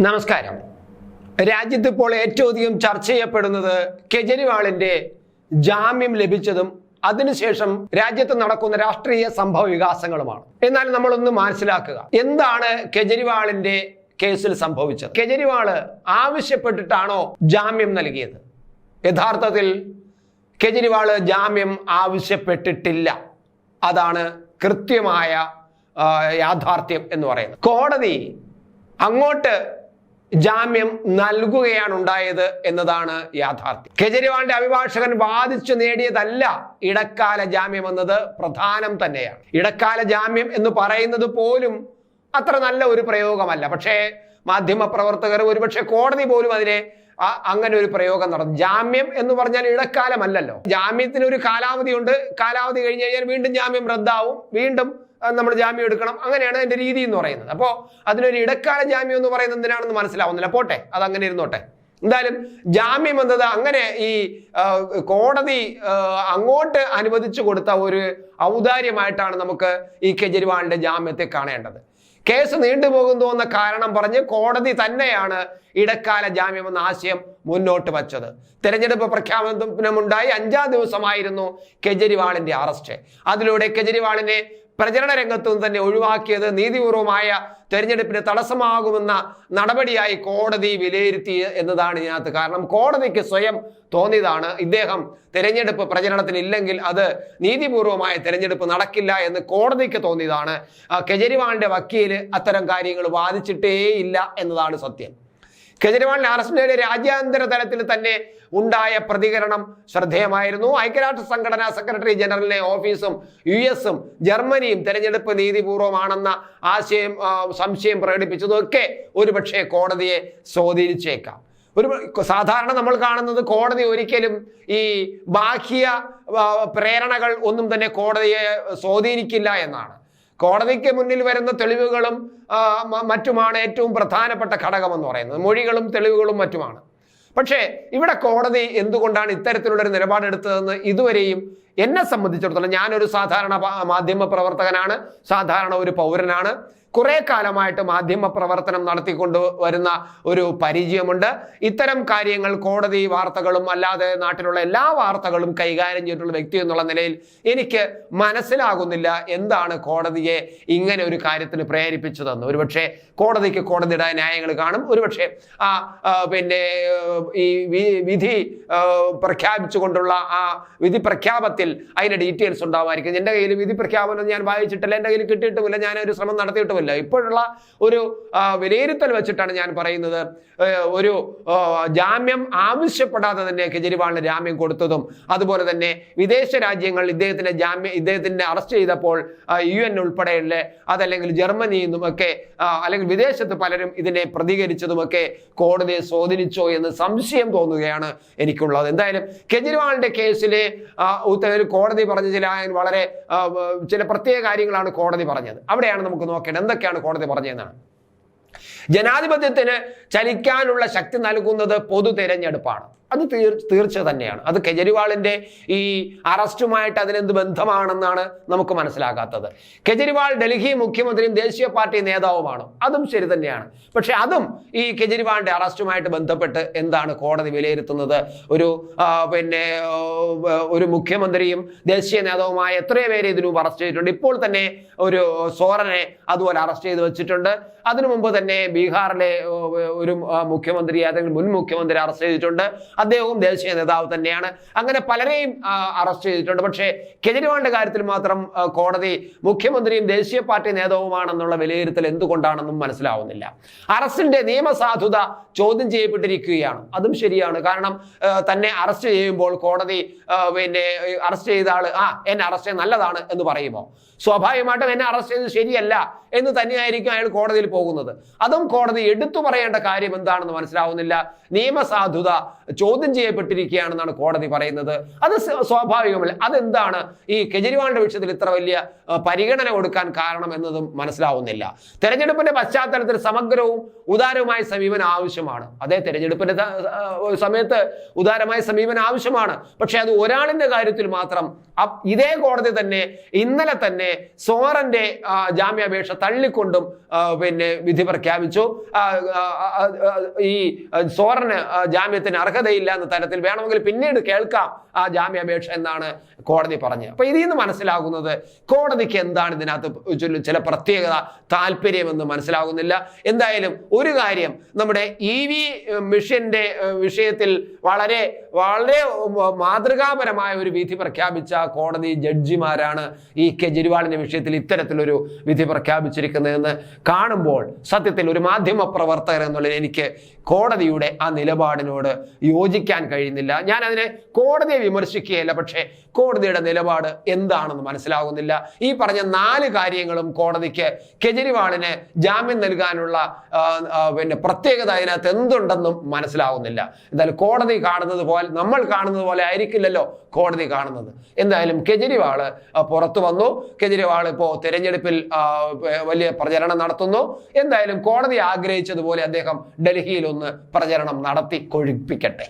നമസ്കാരം. രാജ്യത്ത് ഇപ്പോൾ ഏറ്റവും അധികം ചർച്ച ചെയ്യപ്പെടുന്നത് കെജ്രിവാളിന്റെ ജാമ്യം ലഭിച്ചതും അതിനുശേഷം രാജ്യത്ത് നടക്കുന്ന രാഷ്ട്രീയ സംഭവ വികാസങ്ങളുമാണ്. എന്നാൽ നമ്മളൊന്ന് മനസ്സിലാക്കുക എന്താണ് കെജ്രിവാളിന്റെ കേസിൽ സംഭവിച്ചത്? കെജ്രിവാൾ ആവശ്യപ്പെട്ടിട്ടാണോ ജാമ്യം നൽകിയത്? യഥാർത്ഥത്തിൽ കെജ്രിവാൾ ജാമ്യം ആവശ്യപ്പെട്ടിട്ടില്ല. അതാണ് കൃത്യമായ യാഥാർത്ഥ്യം എന്ന് പറയുന്നത്. കോടതി അങ്ങോട്ട് ജാമ്യം നൽകുകയാണ് ഉണ്ടായത് എന്നതാണ് യാഥാർത്ഥ്യം. കെജ്രിവാളിന്റെ അഭിഭാഷകൻ വാദിച്ചു നേടിയതല്ല ഇടക്കാല ജാമ്യം എന്നത് പ്രധാനം തന്നെയാണ്. ഇടക്കാല ജാമ്യം എന്ന് പറയുന്നത് പോലും അത്ര നല്ല ഒരു പ്രയോഗമല്ല. പക്ഷേ മാധ്യമപ്രവർത്തകർ ഒരുപക്ഷെ കോടതി പോലും അതിനെ അങ്ങനെ ഒരു പ്രയോഗം നടന്നു. ജാമ്യം എന്ന് പറഞ്ഞാൽ ഇടക്കാലമല്ലല്ലോ. ജാമ്യത്തിന് ഒരു കാലാവധി ഉണ്ട്. കാലാവധി കഴിഞ്ഞ് കഴിഞ്ഞാൽ വീണ്ടും ജാമ്യം റദ്ദാവും. വീണ്ടും നമ്മൾ ജാമ്യം എടുക്കണം. അങ്ങനെയാണ് അതിന്റെ രീതി എന്ന് പറയുന്നത്. അപ്പോൾ അതിനൊരു ഇടക്കാല ജാമ്യം എന്ന് പറയുന്നത് എന്തിനാണെന്ന് മനസ്സിലാവുന്നില്ല. പോട്ടെ അത് അങ്ങനെ ഇരുന്നോട്ടെ. എന്തായാലും ജാമ്യം എന്നത് അങ്ങനെ ഈ കോടതി അങ്ങോട്ട് അനുവദിച്ചു കൊടുത്ത ഒരു ഔദാര്യമായിട്ടാണ് നമുക്ക് ഈ കെജ്രിവാളിന്റെ ജാമ്യത്തെ കാണേണ്ടത്. കേസ് നീണ്ടുപോകുന്നു എന്ന കാരണം പറഞ്ഞ് കോടതി തന്നെയാണ് ഇടക്കാല ജാമ്യം എന്ന ആശയം മുന്നോട്ട് വച്ചത്. തെരഞ്ഞെടുപ്പ് പ്രഖ്യാപനത്തിനുമുണ്ടായി അഞ്ചാം ദിവസമായിരുന്നു കെജ്രിവാളിന്റെ അറസ്റ്റ്. അതിലൂടെ കെജ്രിവാളിനെ പ്രചരണ രംഗത്തു തന്നെ ഒഴിവാക്കിയത് നീതിപൂർവമായ തെരഞ്ഞെടുപ്പിന് തടസ്സമാകുമെന്ന നടപടിയായി കോടതി വിലയിരുത്തി എന്നതാണ് ഇതിനകത്ത്. കാരണം കോടതിക്ക് സ്വയം തോന്നിയതാണ് ഇദ്ദേഹം തെരഞ്ഞെടുപ്പ് പ്രചരണത്തിൽ ഇല്ലെങ്കിൽ അത് നീതിപൂർവമായ തെരഞ്ഞെടുപ്പ് നടക്കില്ല എന്ന് കോടതിക്ക് തോന്നിയതാണ്. കെജ്രിവാളിന്റെ വക്കീൽ അത്തരം കാര്യങ്ങൾ വാദിച്ചിട്ടേ ഇല്ല എന്നതാണ് സത്യം. കെജ്രിവാളിന്റെ അറസ്റ്റിനിടെ രാജ്യാന്തര തലത്തിൽ തന്നെ ഉണ്ടായ പ്രതികരണം ശ്രദ്ധേയമായിരുന്നു. ഐക്യരാഷ്ട്ര സംഘടനാ സെക്രട്ടറി ജനറലിന്റെ ഓഫീസും യു എസും ജർമ്മനിയും തെരഞ്ഞെടുപ്പ് നീതിപൂർവമാണെന്ന ആശയം സംശയം പ്രകടിപ്പിച്ചതൊക്കെ ഒരുപക്ഷെ കോടതിയെ സ്വാധീനിച്ചേക്കാം. ഒരു സാധാരണ നമ്മൾ കാണുന്നത് കോടതി ഒരിക്കലും ഈ ബാഹ്യ പ്രേരണകൾ ഒന്നും തന്നെ കോടതിയെ സ്വാധീനിക്കില്ല എന്നാണ്. കോടതിക്ക് മുന്നിൽ വരുന്ന തെളിവുകളും മറ്റുമാണ് ഏറ്റവും പ്രധാനപ്പെട്ട ഘടകമെന്ന് പറയുന്നത്. മൊഴികളും തെളിവുകളും മറ്റുമാണ്. പക്ഷേ ഇവിടെ കോടതി എന്തുകൊണ്ടാണ് ഇത്തരത്തിലുള്ളൊരു നിലപാടെടുത്തതെന്ന് ഇതുവരെയും എന്നെ സംബന്ധിച്ചിടത്തോളം ഞാനൊരു സാധാരണ മാധ്യമ പ്രവർത്തകനാണ് സാധാരണ ഒരു പൗരനാണ്. കുറെ കാലമായിട്ട് മാധ്യമ പ്രവർത്തനം നടത്തിക്കൊണ്ട് വരുന്ന ഒരു പരിചയമുണ്ട്. ഇത്തരം കാര്യങ്ങൾ കോടതി വാർത്തകളും അല്ലാതെ നാട്ടിലുള്ള എല്ലാ വാർത്തകളും കൈകാര്യം ചെയ്തിട്ടുള്ള വ്യക്തി എന്നുള്ള നിലയിൽ എനിക്ക് മനസ്സിലാകുന്നില്ല എന്താണ് കോടതിയെ ഇങ്ങനെ ഒരു കാര്യത്തിന് പ്രേരിപ്പിച്ചതെന്ന്. ഒരുപക്ഷെ കോടതിക്ക് കോടതിയുടെ ന്യായങ്ങൾ കാണും. ഒരുപക്ഷെ ആ പിന്നെ ഈ വിധി പ്രഖ്യാപിച്ചുകൊണ്ടുള്ള ആ വിധി പ്രഖ്യാപത്തിൽ അതിന്റെ ഡീറ്റെയിൽസ് ഉണ്ടാവുമായിരിക്കും. എന്റെ കയ്യിൽ വിധി പ്രഖ്യാപനം ഞാൻ വായിച്ചിട്ടില്ല. എന്റെ കയ്യിൽ കിട്ടിയിട്ടുമില്ല. ഞാൻ ഒരു ശ്രമം നടത്തിയിട്ടുമില്ല. ഇപ്പോഴുള്ള ഒരു വിലയിരുത്തൽ വെച്ചിട്ടാണ് ഞാൻ പറയുന്നത്. ഒരു ജാമ്യം ആവശ്യപ്പെടാതെ തന്നെ കെജ്രിവാളിന് ജാമ്യം കൊടുത്തതും അതുപോലെ തന്നെ വിദേശ രാജ്യങ്ങൾ ഇദ്ദേഹത്തിന്റെ ജാമ്യം ഇദ്ദേഹത്തിന്റെ അറസ്റ്റ് ചെയ്തപ്പോൾ യു എൻ ഉൾപ്പെടെയുള്ള അതല്ലെങ്കിൽ ജർമ്മനിയിൽ നിന്നും ഒക്കെ അല്ലെങ്കിൽ വിദേശത്ത് പലരും ഇതിനെ പ്രതികരിച്ചതുമൊക്കെ കോടതിയെ സ്വാധീനിച്ചോ എന്ന് സംശയം തോന്നുകയാണ് എനിക്കുള്ളത്. എന്തായാലും കെജ്രിവാളിന്റെ കേസിലെ കോടതി പറഞ്ഞ ചില വളരെ ചില പ്രത്യേക കാര്യങ്ങളാണ് കോടതി പറഞ്ഞത്. അവിടെയാണ് നമുക്ക് നോക്കേണ്ടത്. എന്തൊക്കെയാണ് കോടതി പറഞ്ഞതെന്നാണ്. ജനാധിപത്യത്തിന് ചലിക്കാനുള്ള ശക്തി നൽകുന്നത് പൊതു തെരഞ്ഞെടുപ്പാണ് അത് തീർ തീർച്ച തന്നെയാണ്. അത് കെജ്രിവാളിന്റെ ഈ അറസ്റ്റുമായിട്ട് അതിനെന്ത് ബന്ധമാണെന്നാണ് നമുക്ക് മനസ്സിലാക്കാത്തത് കെജ്രിവാൾ ഡൽഹി മുഖ്യമന്ത്രിയും ദേശീയ പാർട്ടി നേതാവുമാണ്. അതും ശരി തന്നെയാണ്. പക്ഷെ അതും ഈ കെജ്രിവാളിന്റെ അറസ്റ്റുമായിട്ട് ബന്ധപ്പെട്ട് എന്താണ് കോടതി വിലയിരുത്തുന്നത്? ഒരു പിന്നെ ഒരു മുഖ്യമന്ത്രിയും ദേശീയ നേതാവുമായ എത്രയോ പേരെ ഇതിനു അറസ്റ്റ് ചെയ്തിട്ടുണ്ട്. ഇപ്പോൾ തന്നെ ഒരു സോറനെ അതുപോലെ അറസ്റ്റ് ചെയ്ത് വെച്ചിട്ടുണ്ട്. അതിനു മുമ്പ് തന്നെ ബീഹാറിലെ ഒരു മുഖ്യമന്ത്രി അല്ലെങ്കിൽ മുൻ മുഖ്യമന്ത്രി അറസ്റ്റ് ചെയ്തിട്ടുണ്ട്. അദ്ദേഹവും ദേശീയ നേതാവ് തന്നെയാണ്. അങ്ങനെ പലരെയും അറസ്റ്റ് ചെയ്തിട്ടുണ്ട്. പക്ഷേ കെജ്രിവാളിന്റെ കാര്യത്തിൽ മാത്രം കോടതി മുഖ്യമന്ത്രിയും ദേശീയ പാർട്ടി നേതാവുമാണെന്നുള്ള വിലയിരുത്തൽ എന്തുകൊണ്ടാണെന്നും മനസ്സിലാവുന്നില്ല. അറസ്റ്റിന്റെ നിയമസാധുത ചോദ്യം ചെയ്യപ്പെട്ടിരിക്കുകയാണ്. അതും ശരിയാണ്. കാരണം തന്നെ അറസ്റ്റ് ചെയ്യുമ്പോൾ കോടതി പിന്നെ അറസ്റ്റ് ചെയ്ത ആൾ ആ എന്നെ അറസ്റ്റ് ചെയ്ത് നല്ലതാണ് എന്ന് പറയുമോ? സ്വാഭാവികമായിട്ടും എന്നെ അറസ്റ്റ് ചെയ്ത് ശരിയല്ല എന്ന് തന്നെയായിരിക്കും അയാൾ കോടതിയിൽ പോകുന്നത്. അതും കോടതി എടുത്തു പറയേണ്ട കാര്യം എന്താണെന്ന് മനസ്സിലാവുന്നില്ല. നിയമസാധുത ചോദ്യം ചെയ്യപ്പെട്ടിരിക്കുകയാണെന്നാണ് കോടതി പറയുന്നത്. അത് സ്വ- സ്വാഭാവികമല്ല. അതെന്താണ്? ഈ കെജ്രിവാളിന്റെ വിഷയത്തിൽ ഇത്ര വലിയ പരിഗണന കൊടുക്കാൻ കാരണം എന്നതും മനസ്സിലാവുന്നില്ല. തെരഞ്ഞെടുപ്പിന്റെ പശ്ചാത്തലത്തിൽ സമഗ്രവും ഉദാരവുമായ സമീപനം ആവശ്യമാണ്. അതേ തെരഞ്ഞെടുപ്പിന്റെ സമയത്ത് ഉദാരമായ സമീപനം ആവശ്യമാണ്. പക്ഷെ അത് ഒരാളിന്റെ കാര്യത്തിൽ മാത്രം ഇതേ കോടതി തന്നെ ഇന്നലെ തന്നെ സോറന്റെ ജാമ്യാപേക്ഷ തള്ളിക്കൊണ്ടും പിന്നെ വിധി പ്രഖ്യാപിച്ചു. ഈ സോറന് ജാമ്യത്തിന് അർഹതയില്ല എന്ന തരത്തിൽ വേണമെങ്കിൽ പിന്നീട് കേൾക്കാം ആ ജാമ്യാപേക്ഷ എന്നാണ് കോടതി പറഞ്ഞത്. അപ്പൊ ഇതിൽ നിന്ന് മനസ്സിലാകുന്നത് കോടതിക്ക് എന്താണ് ഇതിനകത്ത് ചുല- പ്രത്യേകത താല്പര്യമെന്ന് മനസ്സിലാകുന്നില്ല. എന്തായാലും ഒരു കാര്യം നമ്മുടെ ഇ വി മിഷന്റെ വിഷയത്തിൽ വളരെ വളരെ മാതൃകാപരമായ ഒരു വിധി പ്രഖ്യാപിച്ച കോടതി ജഡ്ജിമാരാണ് ഈ കെജ്രിവാളിന്റെ വിഷയത്തിൽ ഇത്തരത്തിലൊരു വിധി പ്രഖ്യാപിച്ചിരിക്കുന്നതെന്ന് കാണുമ്പോൾ സത്യത്തിൽ ഒരു മാധ്യമ പ്രവർത്തകർ എന്നുള്ളത് എനിക്ക് കോടതിയുടെ ആ നിലപാടിനോട് യോജിക്കാൻ കഴിയുന്നില്ല. ഞാൻ അതിനെ കോടതിയെ വിമർശിക്കുകയല്ല പക്ഷേ കോടതിയുടെ നിലപാട് എന്താണെന്ന് മനസ്സിലാകുന്നില്ല. ഈ പറഞ്ഞ നാല് കാര്യങ്ങളും കോടതിക്ക് കെജ്രിവാളിന് ജാമ്യം നൽകാനുള്ള പിന്നെ പ്രത്യേകത അതിനകത്ത് എന്തുണ്ടെന്നും മനസ്സിലാകുന്നില്ല. എന്തായാലും കോടതി കാണുന്നത് പോലെ നമ്മൾ കാണുന്നത് പോലെ ആയിരിക്കില്ലല്ലോ കോടതി കാണുന്നത്. എന്തായാലും കെജ്രിവാൾ പുറത്തു വന്നു. കെജ്രിവാൾ ഇപ്പോൾ തെരഞ്ഞെടുപ്പിൽ വലിയ പ്രചരണം നടത്തുന്നു. എന്തായാലും കോടതി ആഗ്രഹിച്ചതുപോലെ അദ്ദേഹം ഡൽഹിയിൽ ഒന്ന് പ്രചരണം നടത്തി കൊഴിപ്പിക്കട്ടെ.